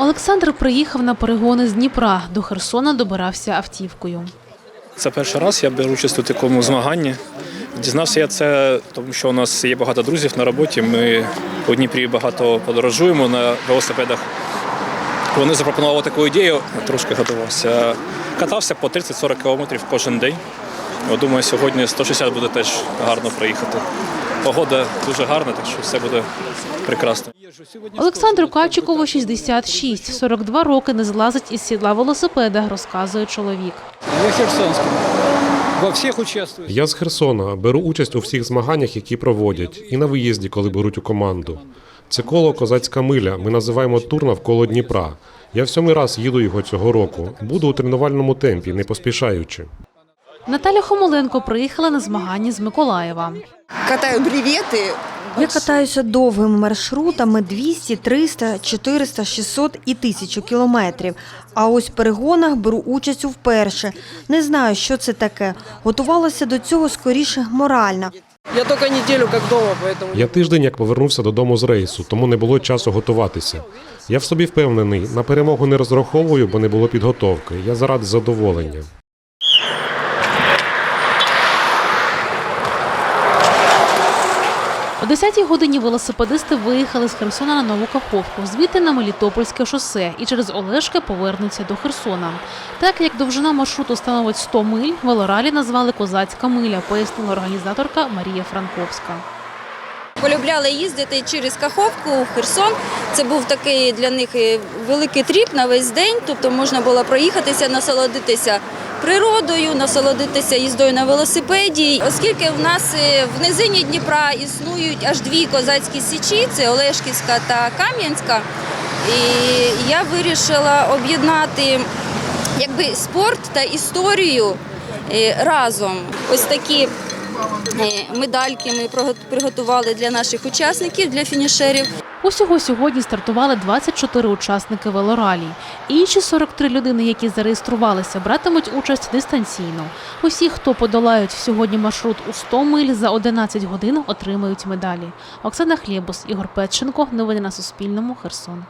Олександр приїхав на перегони з Дніпра. До Херсона добирався автівкою. Це перший раз я беру участь у такому змаганні. Дізнався я це, тому що у нас є багато друзів на роботі. Ми у Дніпрі багато подорожуємо на велосипедах. Вони запропонували таку ідею, трошки готувався. Катався по 30-40 кілометрів кожен день. Я Думаю, сьогодні 160 буде теж гарно проїхати. Погода дуже гарна, так що все буде прекрасно. Олександру Кальчикову 66. 42 роки не злазить із сідла велосипеда, розказує чоловік. Я Херсонский. Во всех участвую. Я з Херсона беру участь у всіх змаганнях, які проводять, і на виїзді, коли беруть у команду. Це коло Козацька миля. Ми називаємо тур навколо Дніпра. Я в сьомий раз їду його цього року. Буду у тренувальному темпі, не поспішаючи. Наталя Хомоленко приїхала на змагання з Миколаєва. Катаю бреветы. Я катаюся довгими маршрутами 200, 300, 400, 600 і 1000 кілометрів. А ось в перегонах беру участь вперше. Не знаю, що це таке. Готувалася до цього скоріше морально. Я только неделю как дома, поэтому... Я тиждень як повернувся додому з рейсу, тому не було часу готуватися. Я в собі впевнений, на перемогу не розраховую, бо не було підготовки. Я заради задоволення. О 10-й годині велосипедисти виїхали з Херсона на Нову Каховку, звідти на Мелітопольське шосе і через Олешки повернуться до Херсона. Так як довжина маршруту становить 100 миль, велоралі назвали Козацька миля, пояснила організаторка Марія Франковська. Полюбляли їздити через Каховку в Херсон. Це був такий для них е, великий тріп на весь день. Тобто можна було проїхатися, насолодитися природою, насолодитися їздою на велосипеді. Оскільки в нас е, в низині Дніпра існують аж дві козацькі січі, це Олешківська та Кам'янська. І я вирішила об'єднати якби спорт та історію е, разом. Ось такі медальки ми приготували для наших учасників, для фінішерів. Усього сьогодні стартували 24 учасники велоралі. Інші 43 людини, які зареєструвалися, братимуть участь дистанційно. Усі, хто подолають сьогодні маршрут у 100 миль за 11 годин, отримають медалі. Оксана Хлєбус, Ігор Петченко. Новини на Суспільному. Херсон.